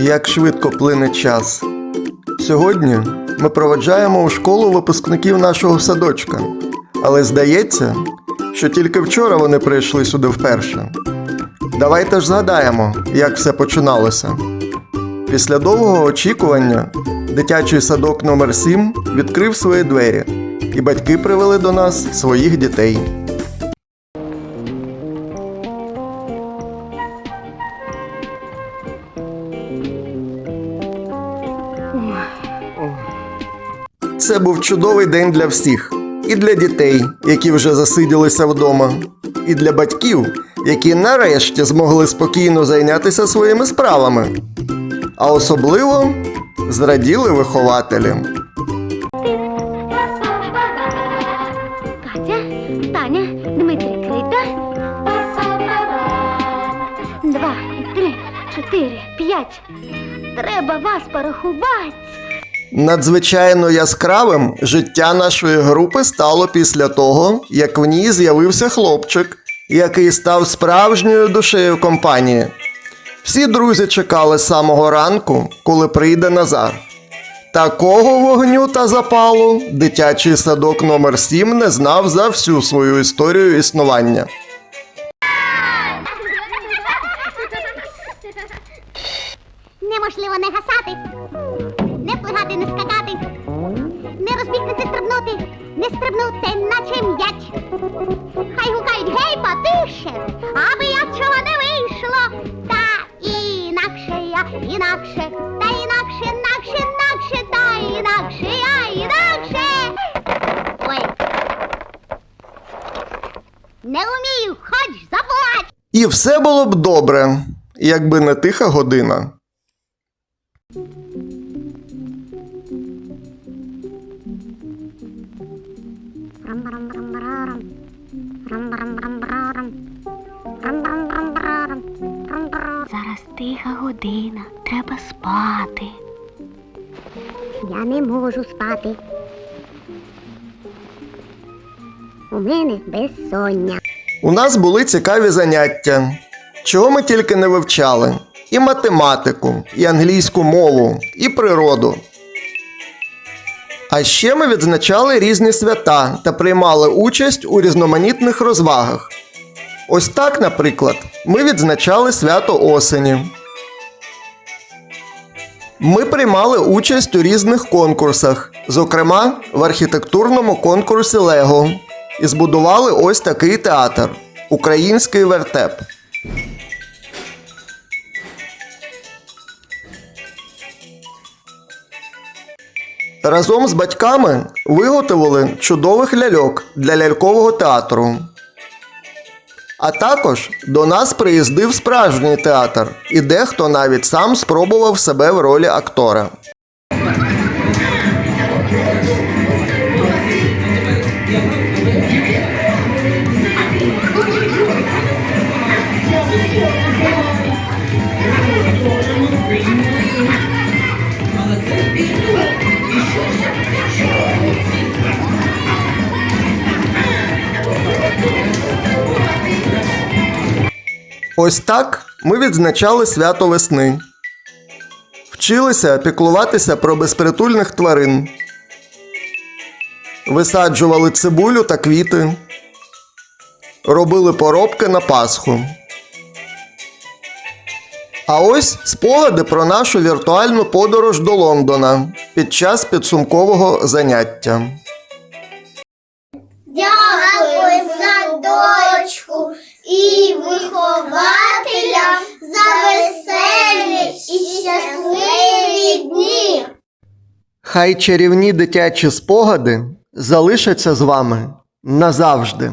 Як швидко плине час. Сьогодні ми проведжаємо у школу випускників нашого садочка, але здається, що тільки вчора вони прийшли сюди вперше. Давайте ж згадаємо, як все починалося. Після довгого очікування дитячий садок номер 7 відкрив свої двері, і батьки привели до нас своїх дітей. Це був чудовий день для всіх. І для дітей, які вже засиділися вдома, і для батьків, які нарешті змогли спокійно зайнятися своїми справами. А особливо зраділи вихователі. Катя, Таня, Дмитрик, Рита. Два, три, чотири, п'ять. Треба вас порахувати. Надзвичайно яскравим життя нашої групи стало після того, як в ній з'явився хлопчик, який став справжньою душею компанії. Всі друзі чекали самого ранку, коли прийде Назар. Такого вогню та запалу дитячий садок номер 7 не знав за всю свою історію існування. Неможливо не гасати, не плигати, не скакати, не розбігтися стрибнути, не стрибнути, наче м'яч. Хай гукають гей, потише, аби я чого не вийшло. Та інакше я, інакше, та інакше, інакше, інакше, та інакше я, інакше. Ой. Не вмію, хоч заплач. І все було б добре, якби не тиха година. Зараз тиха година, треба спати. Я не можу спати. У мене безсоння. У нас були цікаві заняття, чого ми тільки не вивчали: і математику, і англійську мову, і природу. А ще ми відзначали різні свята та приймали участь у різноманітних розвагах. Ось так, наприклад, ми відзначали свято осені. Ми приймали участь у різних конкурсах, зокрема в архітектурному конкурсі Лего, і збудували ось такий театр Український вертеп. Разом з батьками виготовили чудових ляльок для лялькового театру. А також до нас приїздив справжній театр, і дехто навіть сам спробував себе в ролі актора. Ось так ми відзначали свято весни. Вчилися піклуватися про безпритульних тварин. Висаджували цибулю та квіти. Робили поробки на Пасху. А ось спогади про нашу віртуальну подорож до Лондона під час підсумкового заняття. Дякую Хай чарівні дитячі спогади залишаться з вами назавжди.